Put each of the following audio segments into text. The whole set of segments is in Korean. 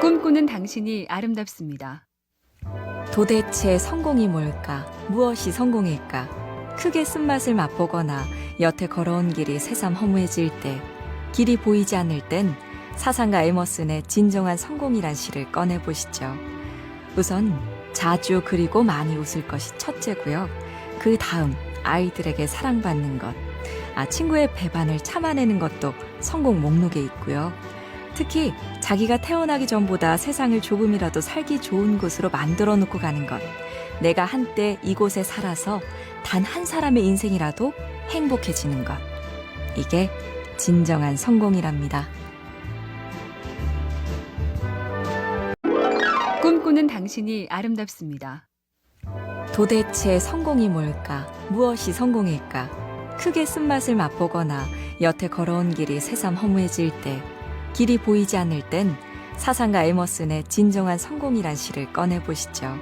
꿈꾸는 당신이 아름답습니다. 도대체 성공이 뭘까? 무엇이 성공일까? 크게 쓴맛을 맛보거나 여태 걸어온 길이 새삼 허무해질 때, 길이 보이지 않을 땐 사상가 에머슨의 진정한 성공이란 시를 꺼내보시죠. 우선 자주 그리고 많이 웃을 것이 첫째고요. 그 다음 아이들에게 사랑받는 것, 아, 친구의 배반을 참아내는 것도 성공 목록에 있고요. 특히 자기가 태어나기 전보다 세상을 조금이라도 살기 좋은 곳으로 만들어 놓고 가는 것. 내가 한때 이곳에 살아서 단 한 사람의 인생이라도 행복해지는 것. 이게 진정한 성공이랍니다. 꿈꾸는 당신이 아름답습니다. 도대체 성공이 뭘까? 무엇이 성공일까? 크게 쓴맛을 맛보거나 여태 걸어온 길이 새삼 허무해질 때, 길이 보이지 않을 땐 사상가 에머슨의 진정한 성공이란 시를 꺼내보시죠.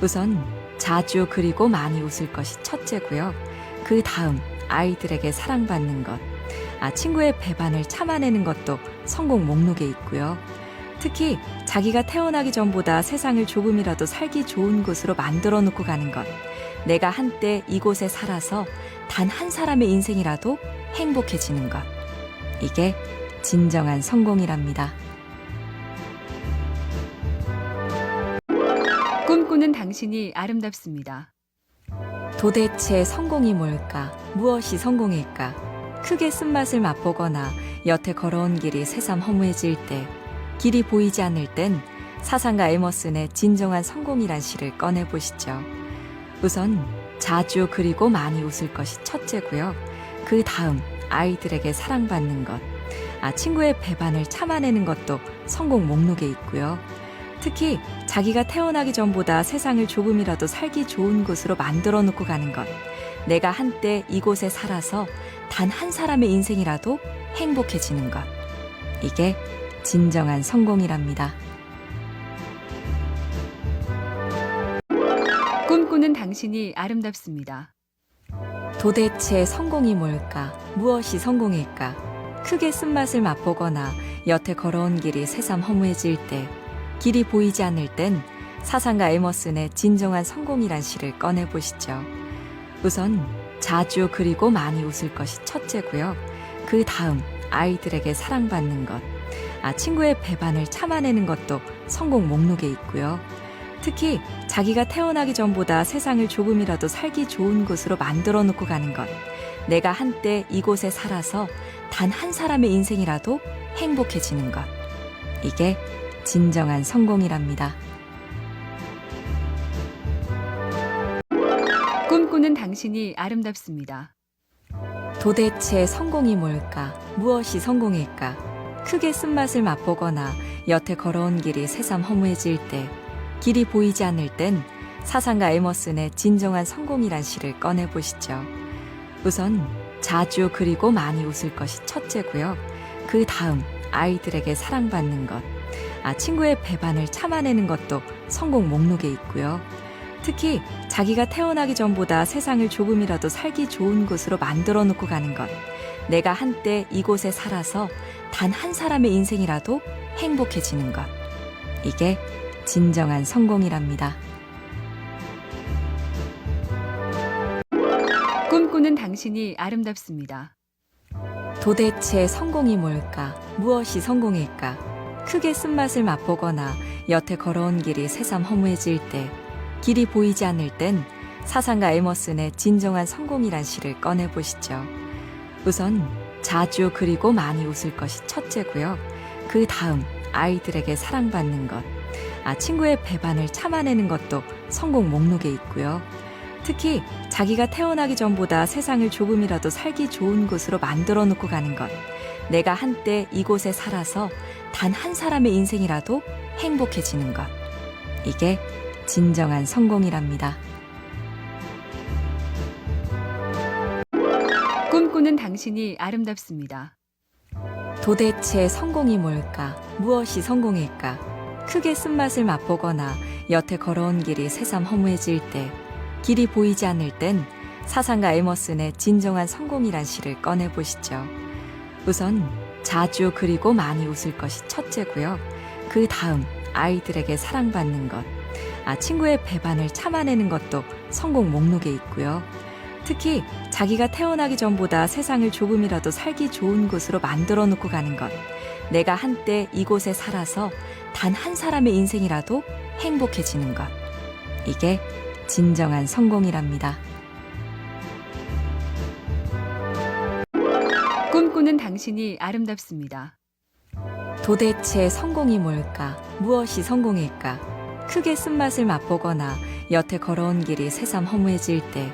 우선 자주 그리고 많이 웃을 것이 첫째고요. 그 다음 아이들에게 사랑받는 것, 아, 친구의 배반을 참아내는 것도 성공 목록에 있고요. 특히 자기가 태어나기 전보다 세상을 조금이라도 살기 좋은 곳으로 만들어 놓고 가는 것. 내가 한때 이곳에 살아서 단 한 사람의 인생이라도 행복해지는 것. 이게 진정한 성공이랍니다. 꿈꾸는 당신이 아름답습니다. 도대체 성공이 뭘까? 무엇이 성공일까? 크게 쓴맛을 맛보거나 여태 걸어온 길이 새삼 허무해질 때, 길이 보이지 않을 땐 사상가 에머슨의 진정한 성공이란 시를 꺼내보시죠. 우선 자주 그리고 많이 웃을 것이 첫째고요. 그 다음 아이들에게 사랑받는 것, 아, 친구의 배반을 참아내는 것도 성공 목록에 있고요. 특히 자기가 태어나기 전보다 세상을 조금이라도 살기 좋은 곳으로 만들어 놓고 가는 것. 내가 한때 이곳에 살아서 단 한 사람의 인생이라도 행복해지는 것. 이게 진정한 성공이랍니다. 꿈꾸는 당신이 아름답습니다. 도대체 성공이 뭘까? 무엇이 성공일까? 크게 쓴맛을 맛보거나 여태 걸어온 길이 새삼 허무해질 때, 길이 보이지 않을 땐 사상가 에머슨의 진정한 성공이란 시를 꺼내보시죠. 우선 자주 그리고 많이 웃을 것이 첫째고요. 그 다음 아이들에게 사랑받는 것, 아, 친구의 배반을 참아내는 것도 성공 목록에 있고요. 특히 자기가 태어나기 전보다 세상을 조금이라도 살기 좋은 곳으로 만들어 놓고 가는 것. 내가 한때 이곳에 살아서 단 한 사람의 인생이라도 행복해지는 것. 이게 진정한 성공이랍니다. 꿈꾸는 당신이 아름답습니다. 도대체 성공이 뭘까? 무엇이 성공일까? 크게 쓴맛을 맛보거나 여태 걸어온 길이 새삼 허무해질 때, 길이 보이지 않을 땐 사상가 에머슨의 진정한 성공이란 시를 꺼내보시죠. 우선 자주 그리고 많이 웃을 것이 첫째고요. 그 다음 아이들에게 사랑받는 것, 아, 친구의 배반을 참아내는 것도 성공 목록에 있고요. 특히 자기가 태어나기 전보다 세상을 조금이라도 살기 좋은 곳으로 만들어 놓고 가는 것. 내가 한때 이곳에 살아서 단 한 사람의 인생이라도 행복해지는 것. 이게 진정한 성공이랍니다. 꿈꾸는 당신이 아름답습니다. 도대체 성공이 뭘까? 무엇이 성공일까? 크게 쓴맛을 맛보거나 여태 걸어온 길이 새삼 허무해질 때, 길이 보이지 않을 땐 사상가 에머슨의 진정한 성공이란 시를 꺼내보시죠. 우선 자주 그리고 많이 웃을 것이 첫째고요. 그 다음 아이들에게 사랑받는 것, 아, 친구의 배반을 참아내는 것도 성공 목록에 있고요. 특히 자기가 태어나기 전보다 세상을 조금이라도 살기 좋은 곳으로 만들어 놓고 가는 것. 내가 한때 이곳에 살아서 단 한 사람의 인생이라도 행복해지는 것. 이게 진정한 성공이랍니다. 꿈꾸는 당신이 아름답습니다. 도대체 성공이 뭘까? 무엇이 성공일까? 크게 쓴맛을 맛보거나 여태 걸어온 길이 새삼 허무해질 때, 길이 보이지 않을 땐 사상가 에머슨의 진정한 성공이란 시를 꺼내보시죠. 우선 자주 그리고 많이 웃을 것이 첫째고요. 그 다음 아이들에게 사랑받는 것, 아, 친구의 배반을 참아내는 것도 성공 목록에 있고요. 특히 자기가 태어나기 전보다 세상을 조금이라도 살기 좋은 곳으로 만들어 놓고 가는 것, 내가 한때 이곳에 살아서 단 한 사람의 인생이라도 행복해지는 것. 이게 진정한 성공이랍니다. 꿈꾸는 당신이 아름답습니다. 도대체 성공이 뭘까? 무엇이 성공일까? 크게 쓴맛을 맛보거나 여태 걸어온 길이 새삼 허무해질 때,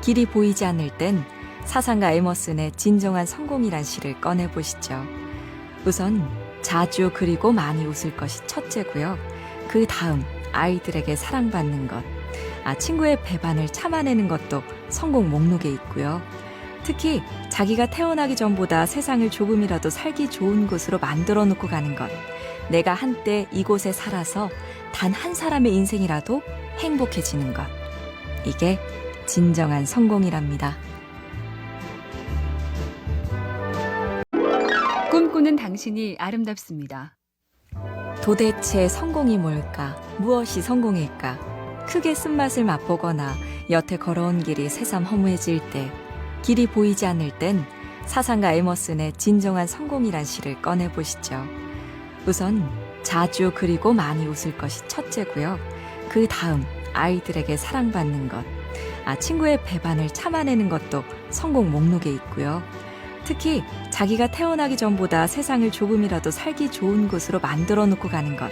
길이 보이지 않을 땐 사상가 에머슨의 진정한 성공이란 시를 꺼내보시죠. 우선 자주 그리고 많이 웃을 것이 첫째고요. 그 다음 아이들에게 사랑받는 것, 아, 친구의 배반을 참아내는 것도 성공 목록에 있고요. 특히 자기가 태어나기 전보다 세상을 조금이라도 살기 좋은 곳으로 만들어 놓고 가는 것. 내가 한때 이곳에 살아서 단 한 사람의 인생이라도 행복해지는 것. 이게 진정한 성공이랍니다. 꿈꾸는 당신이 아름답습니다. 도대체 성공이 뭘까? 무엇이 성공일까? 크게 쓴맛을 맛보거나 여태 걸어온 길이 새삼 허무해질 때, 길이 보이지 않을 땐 사상가 에머슨의 진정한 성공이란 시를 꺼내보시죠. 우선 자주 그리고 많이 웃을 것이 첫째고요. 그 다음 아이들에게 사랑받는 것, 아, 친구의 배반을 참아내는 것도 성공 목록에 있고요. 특히 자기가 태어나기 전보다 세상을 조금이라도 살기 좋은 곳으로 만들어 놓고 가는 것.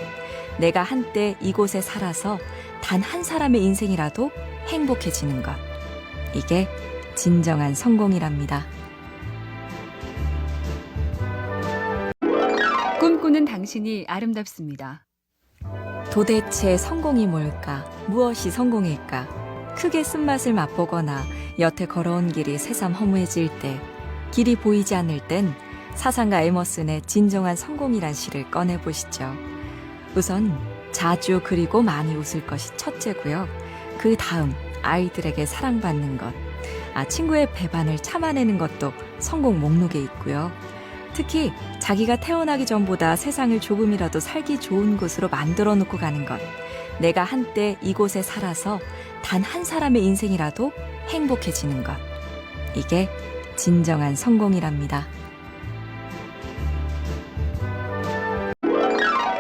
내가 한때 이곳에 살아서 단 한 사람의 인생이라도 행복해지는 것. 이게 진정한 성공이랍니다. 꿈꾸는 당신이 아름답습니다. 도대체 성공이 뭘까? 무엇이 성공일까? 크게 쓴맛을 맛보거나 여태 걸어온 길이 새삼 허무해질 때, 길이 보이지 않을 땐 사상가 에머슨의 진정한 성공이란 시를 꺼내보시죠. 우선 자주 그리고 많이 웃을 것이 첫째고요. 그 다음 아이들에게 사랑받는 것, 아, 친구의 배반을 참아내는 것도 성공 목록에 있고요. 특히 자기가 태어나기 전보다 세상을 조금이라도 살기 좋은 곳으로 만들어 놓고 가는 것. 내가 한때 이곳에 살아서 단 한 사람의 인생이라도 행복해지는 것. 이게 진정한 성공이랍니다.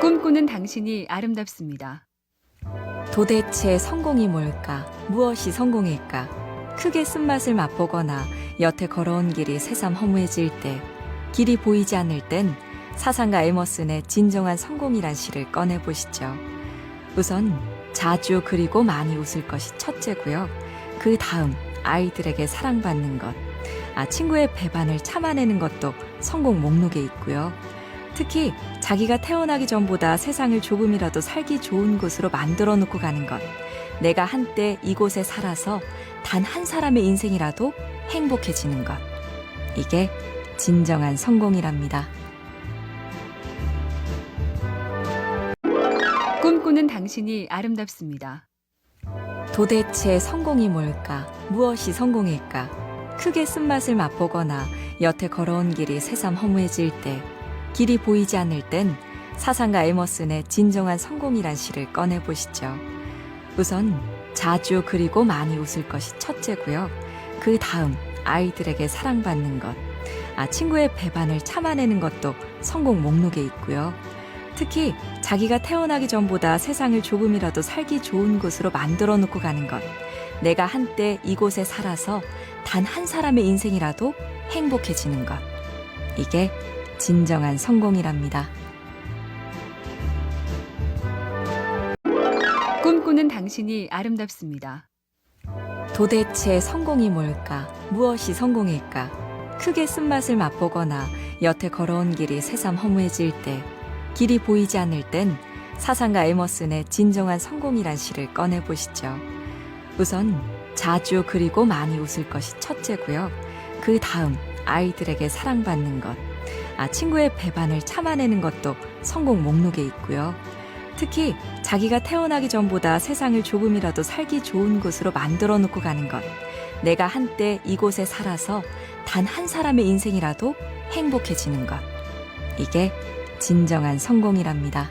꿈꾸는 당신이 아름답습니다. 도대체 성공이 뭘까? 무엇이 성공일까? 크게 쓴맛을 맛보거나 여태 걸어온 길이 새삼 허무해질 때, 길이 보이지 않을 땐 사상가 에머슨의 진정한 성공이란 시를 꺼내보시죠. 우선 자주 그리고 많이 웃을 것이 첫째고요. 그 다음 아이들에게 사랑받는 것, 아, 친구의 배반을 참아내는 것도 성공 목록에 있고요. 특히 자기가 태어나기 전보다 세상을 조금이라도 살기 좋은 곳으로 만들어 놓고 가는 것. 내가 한때 이곳에 살아서 단 한 사람의 인생이라도 행복해지는 것. 이게 진정한 성공이랍니다. 꿈꾸는 당신이 아름답습니다. 도대체 성공이 뭘까? 무엇이 성공일까? 크게 쓴맛을 맛보거나 여태 걸어온 길이 새삼 허무해질 때, 길이 보이지 않을 땐 사상가 에머슨의 진정한 성공이란 시를 꺼내보시죠. 우선 자주 그리고 많이 웃을 것이 첫째고요. 그 다음 아이들에게 사랑받는 것, 아, 친구의 배반을 참아내는 것도 성공 목록에 있고요. 특히 자기가 태어나기 전보다 세상을 조금이라도 살기 좋은 곳으로 만들어 놓고 가는 것. 내가 한때 이곳에 살아서 단 한 사람의 인생이라도 행복해지는 것. 이게 진정한 성공이랍니다. 꿈꾸는 당신이 아름답습니다. 도대체 성공이 뭘까? 무엇이 성공일까? 크게 쓴맛을 맛보거나 여태 걸어온 길이 새삼 허무해질 때, 길이 보이지 않을 땐 사상가 에머슨의 진정한 성공이란 시를 꺼내보시죠. 우선 자주 그리고 많이 웃을 것이 첫째고요. 그 다음 아이들에게 사랑받는 것, 아, 친구의 배반을 참아내는 것도 성공 목록에 있고요. 특히 자기가 태어나기 전보다 세상을 조금이라도 살기 좋은 곳으로 만들어 놓고 가는 것. 내가 한때 이곳에 살아서 단 한 사람의 인생이라도 행복해지는 것. 이게 진정한 성공이랍니다.